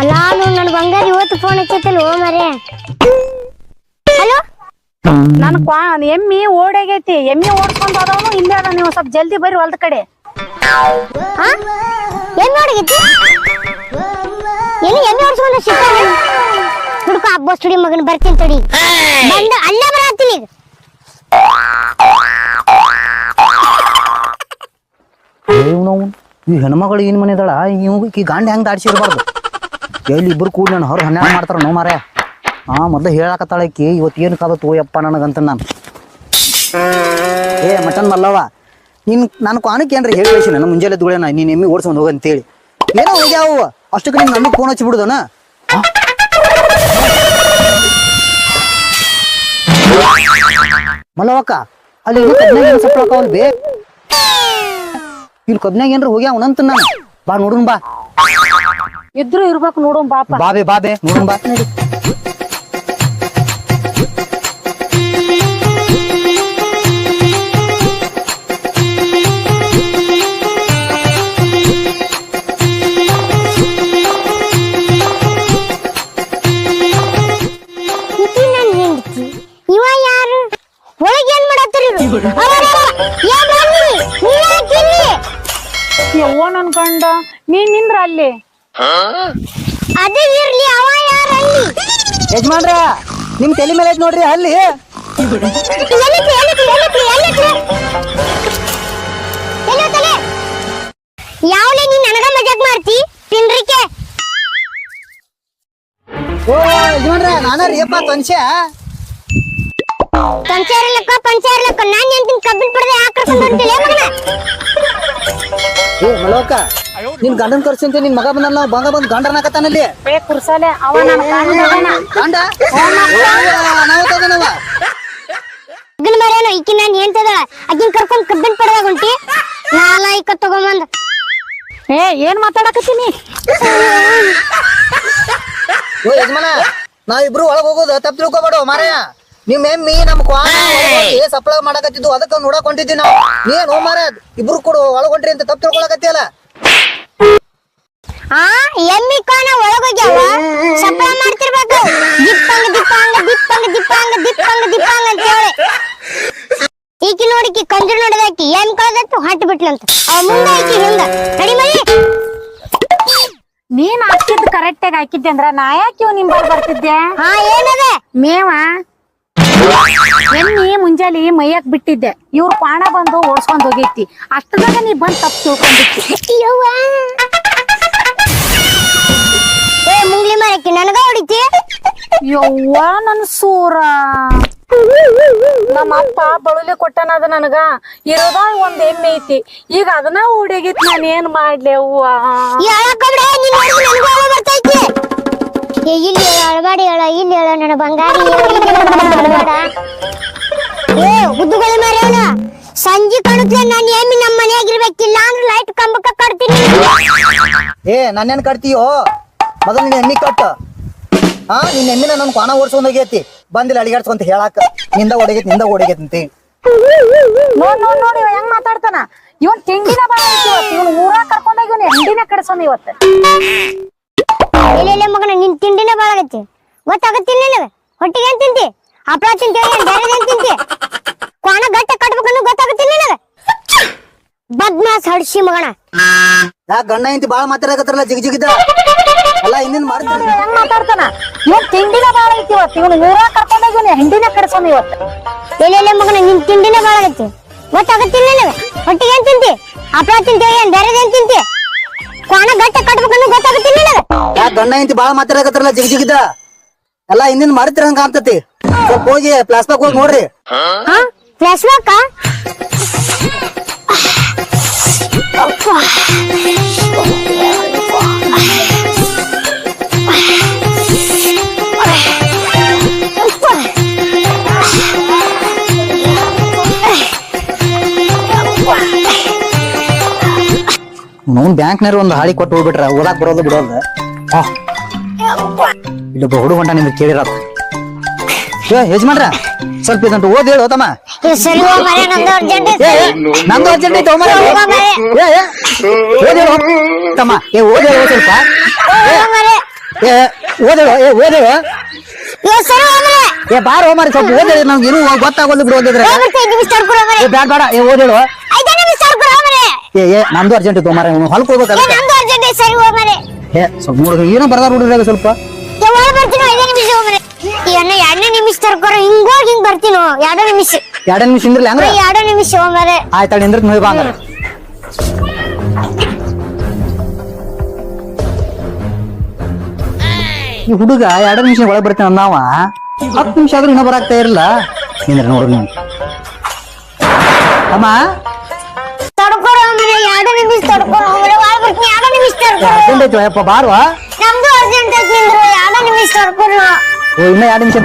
ಅಲ್ಲ ನನ್ನ ಬಂಗಾರ ಇವತ್ತು ಫೋನ್ ಹಚ್ಚೈತಲ್ಲ ಓ ಮರೆ ಹಲೋ? ನನ್ ಕ್ವಾ ಎಮ್ಮಿ ಓಡಾಗೈತಿ. ಎಮ್ಮಿ ಓಡ್ಕೊಂಡ್ ಹೋದವನು ಇಲ್ಲೇ ಅದ ನೀವು ಸ್ವಲ್ಪ ಜಲ್ದಿ ಬರ್ರಿ ಹೊಲ್ದ ಕಡೆ. ಏನ್ ನೋಡಿಗಿತ್ತು ಎಲ್ಲಿ ಎಮ್ಮೆ ಹೊಡ್ಸ್ಕೊಂಡು ಸಿಗ್ತಾನ ಹುಡುಕ ಹಬ್ಬ ಸ್ಟುಡಿ ಮಗನ್ ಬರ್ತೀನಿ ತಡಿ. ಬಂದ ಅಲ್ಲೇ ಬರತ್ತೀನಿ ಈಗ ನಾವು. ಈ ಹೆಣ್ಮಗಳು ಏನ್ ಮನೆ ಇದಾಳ ಈ ಗಾಂಡಿ ಹೆಂಗ್ ದಾಡ್ಸಿರ್ಬಾರ್ದು? ಎಲ್ಲಿ ಇಬ್ರು ಕೂಡಿ ನಾನು ಹೊರ ಹನ್ನೆರಡು ಮಾಡ್ತಾರ ನೋ ಮಾರ್ಯ ಹಾ ಮೊದ್ಲು ಹೇಳಾಕತ್ತಾಳ ಈಕಿ ಇವತ್ತು ಏನು ಕಾದ ಯಪ್ಪ ನನಗಂತ ನಾನು. ಏ, ಮಟನ್ ಮಲ್ಲವ ನಿನ್ ನಾನು ಕಾಣಕ್ಕೆ ಏನ್ರಿ ಹೇಳಿ ಕಳಿಸಿ ನಾನು ಮುಂಜಾನೆ ದುಳೇನ ನೀನ್ ಎಮ್ಮಿ ಓಡ್ಸ್ಕೊಂಡು ಹೋಗ ಅಂತೇಳಿ. ಏನೋ ಹೋಗ್ಯಾವು ಅಷ್ಟಕ್ಕೆ ನೀನ್ ನನಗೆ ಫೋನ್ ಹಚ್ಚಿಬಿಡುದನ ಮಲ್ಲವಕ್ಕ ಅಲ್ಲಿ ಸಪ್ಲಕ್ಕ ಅವ್ನು ಬೇ ಇಲ್ಲಿ ಕಬ್ನಾಗ ಏನ್ರ ಹೋಗ್ಯಾವನಂತ ನಾನು. ಬಾ ನೋಡೋಣ ಬಾ. ಇದ್ರು ಇರ್ಬೇಕು ನೋಡೋಣ ಬಾಪ ಬಾಬೆ ಬಾಬೆ ನೋಡುನ್ ಬಾ ನಡಿ. ಇವ ಯಾರು? ಒಳಗೆ ಏನ್ ಮಾಡತ್ತೀರಿ? ಯವ್ವ ನನ್ ಗಂಡ. ನೀನ್ ನಿಂದ್ರ ಅಲ್ಲಿ. ಅದು ಇರ್ಲಿ ಅವ ಯಾರು ಅಲ್ಲಿ? ಯಜಮಾನ್ರ ನಿಮ್ ತಲೆ ಮೇಲೆ ಐತ್ ನೋಡ್ರಿ ಅಲ್ಲಿ? ಯಾವ್ಲೆ ನೀನ್ ನನಗ ಮಜಾಕ್ ಮಾಡ್ತಿ? ತಿನ್ರಿಕೆ. ಓ ಯಜಮಾನ್ರ ನಾನ ರೀಪ್ಪ ತೊನ್ಸ್ಯ ಪಂಚಾರ ಲಕ್ಕ ಪಂಚಾರ ಲೆಕ್ಕ ನಾನ್ ಎಂತಿನ ಕಬ್ಬಿನ ಪಡೆದ ಯಾಕೆ ಕರ್ಕೊಂಡು ಮಗನ? ಏ ಮಲೋಕ ನಿನ್ ಗಂಡನ್ ಕರ್ಸಂತೆ ನಿನ್ ಮಗ ಬಂದಲ್ಲ ಬಂಗ ಬಂದ್ ಗಂಡನಾಕತ್ತಾನಲ್ಲಿ ಏ ಕುರ್ಸಲೆ ಅವ ನನ್ ಗಂಡ ಅದನ. ಗಂಡ? ನಾವತ್ತದನವ ಮಗನ ಮರೇನು ಈಕಿ ನಾನು ಹೇಳ್ತದ ಆಕಿನ ಕರ್ಕೊಂಡ್ ಕಬ್ಬಿನ ಪಡೆದಾಗ ಹೊಂಟಿ ನಾಲ ಈಕ ತಗೊಂಬಂದ. ಏ ಏನ್ ಮಾತಾಡಕತ್ತೀನಿ? ಓ ಯಜಮಾನ ನಾವಿಬ್ರು ಒಳಗ್ ಹೋಗೋದು ತಪ್ಪ ತಿಳ್ಕೊಬೇಡ ಮಾರಾಯ. ನಿಮ್ ಎಮ್ಮಿ ನಮ್ ಸಪ್ಲೈ ಮಾಡಕತ್ತಿದ್ದು ಅದಕ್ಕ ನೋಡಕ್ ಹೊಂಟಿದ್ವಿ ನಾವು. ನೀನ್ ಮಾರ ಇಬ್ರು ಕೊಡು ಒಳಗೊಂಡ್ರಿ ಅಂತ ತಪ್ಪು ತಿಳ್ಕೊಳಕತ್ತಿಯಲ್ಲ? ಆ ಎಮ್ಮಿ ಕಾನ ಒಳಗೋಗ್ಯಾವ? ಸಪ್ಲ ಮಾಡ್ತಿರ್ಬೇಕು. ದಿಪ್ಪಂಗ ದಿಪ್ಪಂಗ ದಿಪ್ಪಂಗ ದಿಪ್ಪಂಗ ದಿಪ್ಪಂಗ ದಿಪ್ಪಂಗ ಅಂತ ಹೇಳಿ ಈಕಿ ನೋಡಿಕಿ ಕಂಜು ನೋಡಿದಾಕಿ ಏನ್ ಕಳ್ದತ್ತು ಹೊಂಟ್ ಬಿಟ್ಲಂತ ಅವ ಮುಂದೆ ಈಕಿ ಹಿಂದ. ಕಡಿ ಮೈ ನೀನ್ ಹಾಕಿದ್ ಕರೆಕ್ಟ್ ಆಗಿ ಹಾಕಿದ್ದೆ ಅಂದ್ರ ನಾ ಯಾಕೆ ಇವ್ ನಿಮ್ ಬರ್ ಬರ್ತಿದ್ದೆ? ಹಾ ಏನದ? ಮೇವ? ಎಮ್ಮಿ ಮುಂಜಾಲಿ ಮೈಯಾಕ್ ಬಿಟ್ಟಿದ್ದೆ. ಇವ್ರ ಪಾಣ ಬಂದು ಓಡ್ಸ್ಕೊಂಡ್ ಹೋಗೈತಿ. ಅಷ್ಟದಾಗ ನೀ ಬಂದ್ ತಪ್ಪು ತಿಳ್ಕೊಂಡಿತ್ತು ಏ ಮುಂಗ್ಲಿ ಮರಕ್ಕೆ ನನಗ ಹೊಡಿತಿ? ಯವ್ವ ನನ್ ಸೂರ. ನಮ್ಮ ಅಪ್ಪ ಬಳುಲಿ ಕೊಟ್ಟನದ ನನಗ. ಇರೋದ ಒಂದ್ ಎಮ್ಮೆ ಐತಿ. ಈಗ ಅದನ್ನ ಓಡಾಗೈತಿ ನಾನು ಏನ್ ಮಾಡ್ಲಿ ಅವ್ವ ನೀನ್ ನನಗೂ ಇಲ್ಲಿ ಹೇಳ ಅಳಗಾಡಿ ಹೇಳ ಇಲ್ಲಿ ಹೇಳ ನನ್ನ ಬಂಗಾರಿ ಏ ಹುದ್ದುಗಳ ಮರೇನ ಸಂಜೆ ಕಾಣುತ್ತಲೆ ನಾನು ಏಮಿ ನಮ್ಮ ಮನೆಯಾಗಿರ್ಬೇಕಿಲ್ಲ ಅಂದ್ರೆ ಲೈಟ್ ಕಂಬಕ್ಕ ಕಟ್ತೀನಿ. ಏ ನನ್ನೇನ್ ಕಟ್ತೀಯೋ? ಮೊದಲು ನಿನ್ನ ಎಮ್ಮಿ ಕಟ್ಟ. ಹಾ ನಿನ್ನ ಎಮ್ಮಿನ ನನ್ ಕ್ವಾಣ ಓಡ್ಸ್ಕೊಂಡ್ ಹೋಗೈತಿ ಬಂದಿಲ್ಲ ಅಡಿಗಾಡ್ಸ್ಕೊಂತ ಹೇಳಾಕ. ನಿಂದ ಓಡಗೈತಿ ನಿಂದ ಓಡಗೈತಿ ಅಂತ ನೋಡ್ ನೋಡ್ ನೋಡಿ ಇವ ಹೆಂಗ್ ಮಾತಾಡ್ತಾನ? ಇವನ್ ತಿಂಡಿನ ಬಾಳ ಇವನ್ ಊರ ಕರ್ಕೊಂಡಾಗ ಇವನ್ ಎಂಡಿನ ಕಡ್ಸೋನ್ ಇವತ್ತು. ಎಲ್ಲೆಲ್ಲ ಮಗನ ನಿನ್ ತಿಂಡಿನೇ ಬಾಳಾಗತ್ತೆ ಗೊತ್ತಾಗತ್ತಿಲ್ಲ ನಿನಗೆ ಹೊಟ್ಟಿಗೆ ಏನ್ ತಿಂತಿ? ಹಪ್ಪಳ ತಿಂತೀವಿ ಏನ್? ಬೇರೆ ಏನ್ ತಿಂತಿ? ಕ್ವಾಣ ಗಟ್ಟ ಕಟ್ಬೇಕನ್ನು ಗೊತ್ತಾಗತ್ತಿಲ್ಲ ನಿನಗೆ ಬದ್ಮಾಸ್ ಹಡ್ಸಿ ಮಗನ. ಯಾಕ ಗಣ್ಣ ಇಂತಿ ಬಾಳ ಮಾತಾಡಕತ್ತಾರಲ್ಲ ಜಿಗ್ ಜಿಗಿದ? ಅಲ್ಲ ಇನ್ನೇನ್ ಮಾಡ್ತಾರೆ ಹೆಂಗ್ ಮಾತಾಡ್ತಾನ? ಇವನ್ ತಿಂಡಿನ ಬಾಳ ಐತಿ ಇವತ್ತು. ಇವನ್ ಊರಾಗ ಕರ್ಕೊಂಡೋಗಿ ಹಿಂಡಿನ ಕಡ್ಸೋನ್ ಇವತ್ತು. ಎಲ್ಲೆಲ್ಲ ಮಗನ ನಿನ್ ತಿಂಡಿನೇ ಬಾಳಾಗತ್ತೆ ಗೊತ್ತಾಗತ್ತಿಲ್ಲ ನಿನಗೆ ಹೊಟ್ಟಿಗೆ ಏನ್ ತಿಂತಿ? ಹಪ್ಪಳ ತಿಂತೀವಿ ಏನ್? ಬೇರೆ ಏನ್ ತಿಂತಿ? ಕ್ವಾಣ ಗಟ್ಟ ಕಟ್ಬೇಕನ್ನು ಗೊತ್ತಾಗತ್ತಿಲ್ಲ ಯಾಕ ಗಣ್ಣ ಇಂತಿ ಬಾಳ ಮಾತಾಡಕತ್ತಾರಲ್ಲ ಜಿಗ್ ಜಿಗಿದ? ಎಲ್ಲ ಹಿಂದಿನ ಮಾಡ್ತಿರಂಗ ಕಾಣ್ತತಿ. ಸ್ವಲ್ಪ ಹೋಗಿ ಪ್ಲಾಸ್ಮಾಕ್ ಹೋಗಿ ನೋಡ್ರಿ. ಹಾ? ಫ್ಲಾಶ್ ಬ್ಯಾಕ ನೋನ್ ಬ್ಯಾಂಕ್ನಾರ ಒಂದು ಹಾಳಿ ಕೊಟ್ಟು ಹೋಗ್ಬಿಟ್ರ ಓದಾಕ್ ಬರೋದು ಬಿಡೋದು ಆ. ಇಲ್ಲೊಬ್ಬ ಹುಡುಗ ಹೊಂಟ ನಿಮ್ಗೆ ಕೇಳಿರತ್ತ ಏ ಮಾಡ್ರ ಸ್ವಲ್ಪ ಇದಂತ ಓದ್ ಹೇಳು ತಮ್ಮ. ನಂದು ಅರ್ಜೆಂಟ್ ಐತೆ. ಹೋಮರ ಏ ಏ ಓದ್ ಹೇಳು ತಮ್ಮ ಏ ಓದ್ ಸ್ವಲ್ಪ. ಏ ಮರೆ ಏ ಓದೇಳು ಏ ಬಾರ ಹೋಮರ ಸ್ವಲ್ಪ ಓದೇಳಿ ನಮ್ಗೆ ಏನೂ ಗೊತ್ತಾಗೋದು ಬಿಡು ಓದಿದ್ರೆ. ಬ್ಯಾಡ ಬೇಡ ಏ ಓದ್ ಹೇಳು ಐದೇ ನಿಮಿಷ ತಡ್ಕೊಡು ಮರೆ ಏ ಏ ನಂದು ಅರ್ಜೆಂಟ್ ಇತ್ತು ಮಾರ ಹೊಲಕ್ಕೆ ಹೋಗ್ಬೇಕು ಏ ಅದಕ್ಕೆ ನಂದು ಅರ್ಜೆಂಟ್ ಐತೆ ಸರಿ ಹೋಗ್ ಮರೆ ಏ ಸ್ವಲ್ಪ ನೋಡ್ರಿ ಏನೋ ಬರ್ದಾರ ನೋಡ್ರಿ ಸ್ವಲ್ಪ. ಯಾವಾಗ ಬರ್ತೀನೋ ಐದೇ ನಿಮಿಷ ಹೋಗ್ ಮರೆ ಈ ಅಣ್ಣ ಎರಡನೇ ನಿಮಿಷ ತಡ್ಕೊಡು ಹಿಂಗ್ ಹೋಗಿ ಹಿಂಗ್ ಬರ್ತೀನೋ ನಿಮಿಷ. ಎರಡೇ ನಿಮಿಷ ಇಂದ್ರಲ್ಲ ಹಂಗ್ರ ಎರಡನೇ ನಿಮಿಷ ಹೋಗ್ ಮರೆ ಆಯ್ತಾಳ ಇಂದ್ರ ನೋಡಿ ಬಾ ಈ ಹುಡುಗ ಎರಡು ನಿಮಿಷ ಒಳಗೆ ಬರ್ತಾನ ನಾವ. ಹತ್ತು ನಿಮಿಷ ಆದ್ರೂ ಇನ್ನೂ ಬರಾಕ್ತಾ ಇರಲ್ಲ ನಿಂದ್ರ ನೋಡ್ರಿ ಅಮ್ಮ ನಿಮಿಷ ಒಳಗ್ ಬರ್ತೀನಿ ಎರಡೇ ನಿಮಿಷ ತಡ್ಕೊಡು ಅರ್ಜೆಂಟ್ ಐತಿ ಅಯ್ಯಪ್ಪ ಬಾರ್ವಾ. ನಮ್ದು ಅರ್ಜೆಂಟ್ ಐತಿ ನಿಂದ್ರು ಯಾಡ ನಿಮಿಷ ಓ ಇನ್ನ ನಿಮಿಷ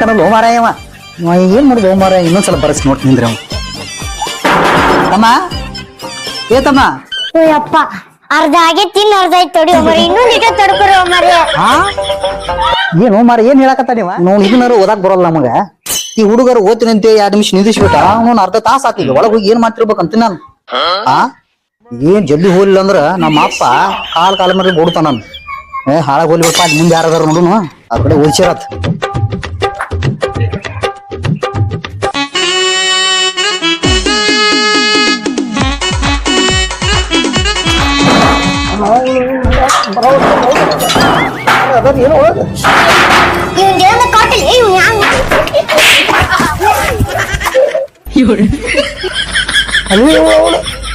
ಏನ್ ಮಾಡುದು ಬರ್ಸ್ ನೋಡ್ತೀನಿ ನಿಂದ್ರೆ ಅವ ತಮ್ಮ? ಏ ತಮ್ಮ? ಅಯ್ಯಪ್ಪ ಅರ್ಧ ಆಗೈತಿ ತಿನ್ನ ಅರ್ಧ ಐತಿ ತೊಡಿ ಮರಿ ಇನ್ನೊಂದ್ ಇಟ ತಡ್ಕೊಡು ಮರಿ ಆ? ಏನು ಮಾರ ಏನ್ ಹೇಳಕತ್ತ ನೀವ ನೋಡ್ ಇದನ್ನಾರು ಓದಾಕ್ ಬರಲ್ಲ ನಮಗ. ಈ ಹುಡುಗರು ಓದ್ತೀನಿ ಅಂತ ಎರಡ್ ನಿಮಿಷ ನಿಂದಿಸ್ಬಿಟ್ಟ. ಅವ್ನು ಅರ್ಧ ತಾಸ ಆತಿಲ್ಲ ಒಳಗ ಹೋಗಿ ಏನ್ ಮಾಡ್ತಿರ್ಬೇಕಂತ ನಾನು. ಆ? ಏನ್ ಜಲ್ದಿ ಹೋಗ್ಲಿಲ್ಲ ಅಂದ್ರ ನಮ್ಮ ಅಪ್ಪ ಕಾಲ್ ಕಾಲ ಮೇಲೆ ಬಿಡ್ತಾನ ನಾನು ಏ ಹಾಳಾಗ ಹೋಗ್ಲಿಪ್ಪ ಅದ್ ಮುಂದೆ ಯಾರದಾರ ನೋಡುನು? ಆ ಕಡೆ ಓದಿಸಿರತ್ ಇವ್ನ್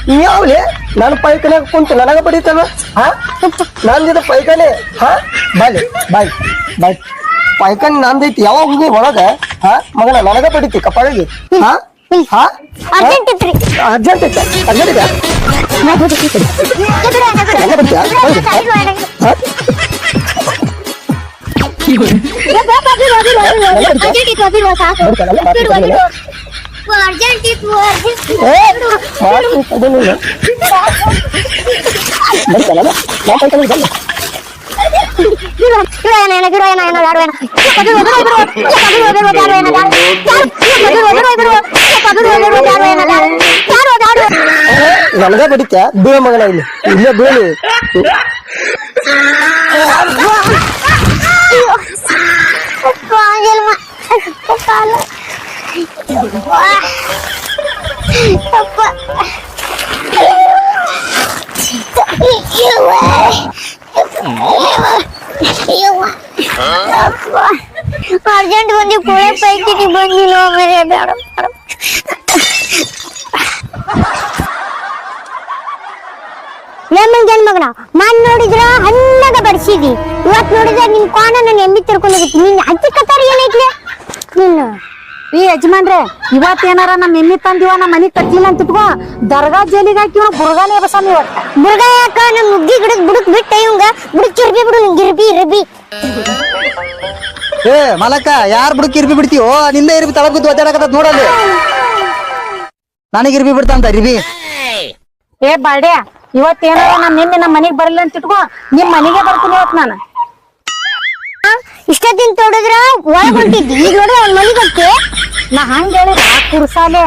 ದೇವ್ರ ಕಾಟಲ್ ಇವ್ ಹ್ಯಾಂಗ ಯಾವ್ಲೆ ನಾನು ಪೈಖಾನೆ ಕುಂತು ನನಗ ಬಡಿತಲ್ವ ಹಾ? ನಂದಿದ ಪೈಖಾನೆ ಹಾ? ಬಾಲಿ ಬಾಯ್ ಬಾಯ್. ಪೈಖಾನೆ ನಂದೈತಿ ಯಾವಾಗ ಹೋಗಿ ಒಳಗ? ಹಾ? ಮಗನ ನನಗ ಬಡಿತಿ ಕಪಾಳಿಗೆ. ಹಾ? ಹಾ? ಅರ್ಜೆಂಟ್ ಇತ್ರಿ ಅರ್ಜೆಂಟ್ ಐತೆ. ಅರ್ಜೆಂಟ್ ಇದೆ? ನನಗ ಬಡಿತ್ಯಾ? ಹೌದು. ಹಾ? ನಾ ಪೈಖಾನೆ ಬಂದೆ. ನನಗ ಬಡಿತ್ಯಾ ಬೀಳ ಮಗನ ಇಲ್ಲಿ ಇಲ್ಲೇ ಬೀಳು ಅರ್ಜೆಂಟ್ ಬಂದಿ ಕೂಡ ಪೈಕಿ ಬಂದಿಲ್ಲ ಮೇರೆ ಬೇಡ ನಮ್ಮಂಗೇನ್ ಮಗನ? ನಾನ್ ನೋಡಿದ್ರ ಹಣ್ಣಾಗ ಬಡ್ಸಿದಿ. ಇವತ್ ನೋಡಿದ್ರೆ ನಿನ್ ಕೋಣ ನಾನು ಎಮ್ಮಿ ತಿರ್ಕೊಂಡು ಹೋಗಿತ್ತು ನಿನ್ನ ಅಜ್ಜಿ ಕತ್ತಾರ ಏನೈತ್ಲೆ ನಿನ್ನ. ಈ ಯಜಮಾನ್ರೆ ಇವತ್ತೇನಾರ ಏನಾರ ನಮ್ಮ ಎಮ್ಮಿ ತಂದಿವ ನಮ್ಮ ಮನಿ ಕಟ್ಟಿಲ್ಲ ಅಂತ ಇಟ್ಕೋ. ದರ್ಗಾ ಜೈಲಿಗೆ ಹಾಕಿ ಇವ್ನು ಬುರ್ಗಾನೇ ಬಸಾಮಿ ಇವತ್ತ ಮುರುಗ ಯಾಕ? ನಮ್ ನುಗ್ಗಿ ಗಿಡಕ್ ಬುಡಕ್ ಬಿಟ್ಟ ಇವಂಗ. ಬುಡಕ್ ಚಿರ್ಬಿ ಬಿಡು ನಿಂಗ್ ಗಿರ್ಬಿ ಇರ್ಬಿ. ಏ ಮಲಕ ಯಾರ್ ಬುಡಕ್ ಇರ್ಬಿ ಬಿಡ್ತೀವೋ ನಿಂದ ಇರ್ಬಿ ತಳಗುದ್ದು ಒದ್ದಾಡಕತ್ತ ನೋಡಲ್ಲಿ. ನನಗೆ ಇರ್ಬಿ ಬಿಡ್ತಾಂತ ಇರ್ಬಿ. ಏ ಬಾಡ್ಯ ಇವತ್ತೇನಾರ ಏನಾರ ನಮ್ಮ ನಿನ್ನೆ ನಮ್ಮ ಮನಿಗ್ ಬರಲಿಲ್ಲ ಅಂತ ಇಟ್ಕೋ. ನಿಮ್ ಮನಿಗೆ ಬರ್ತೀನಿ ಇವತ್ ನಾನು. ಇಷ್ಟೊತ್ತಿನ ತೊಡದ್ರ ಒಳಗ್ ಹೊಂಟಿದ್ದಿ. ಈಗ ನೋಡ್ರಿ ಅವ್ನ ಮನೆಗೆ ಹೋಗ್ತಿ. ನಾ ಹಂಗ ಹೇಳಿದ್ರ ಕುರ್ಸಾಲೆ.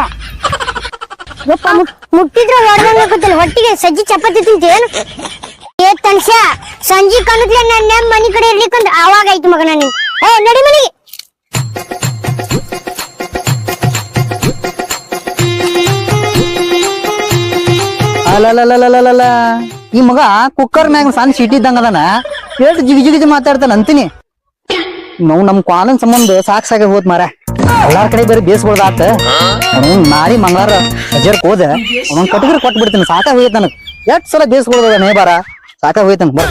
ಯಪ್ಪ, ಮುಟ್- ಮುಟ್ಟಿದ್ರ ಹೊಡೆದಂಗ ಹೊಟ್ಟಿಗೆ ಸಜ್ಜಿ ಚಪಾತಿ ತಿಂತೇನು ಏ ತನ್ಸ ಸಂಜಿ ಕಣದ್ಲೆ ನನ್ನ ಮನಿ ಕಡೆ ಇರ್ಲಿಕ್ಕಂದ್ರ ಆವಾಗ ಆಯ್ತು ಮಗನ ನೀನ್. ಏ ನಡಿ ಮನಿಗೆ. ಅಲ್ಲಲ್ಲಲ್ಲಲ್ಲಲ್ಲ ಈ ಮಗ ಕುಕ್ಕರ್ ಮ್ಯಾಗ ಸಣ್ಣ ಸಿಟಿ ಇದ್ದಂಗ ಅದಾನ. ಎಷ್ಟು ಜಿಗಿ ಜಿಗಿ ಮಾತಾಡ್ತಾನ ಅಂತೀನಿ ನಾವು ನಮ್ ಕಾಲನ್ ಸಂಬಂಧ ಸಾಕ್ ಸಾಕ ಹೋದ್ ಮಾರ ಎಲ್ಲಾರ್ ಕಡೆ ಬೇರೆ ಬೇಸ್ಕೊಳ್ದಾತ ಅವ್ನು ನಾಳಿ ಮಂಗಳಾರ ಹಜರ್ಕ್ ಹೋದ ಅವನ್ ಕಟಗರಿ ಕೊಟ್ಬಿಡ್ತೀನಿ. ಸಾಕಾಗ ಸಾಕ ಹೋಯ್ತ ನನಗ್. ಎಷ್ಟ್ ಸಲ ಬೇಸ್ಕೊಳ್ದ ನೇಬಾರ? ಸಾಕಾಗ ಬರ್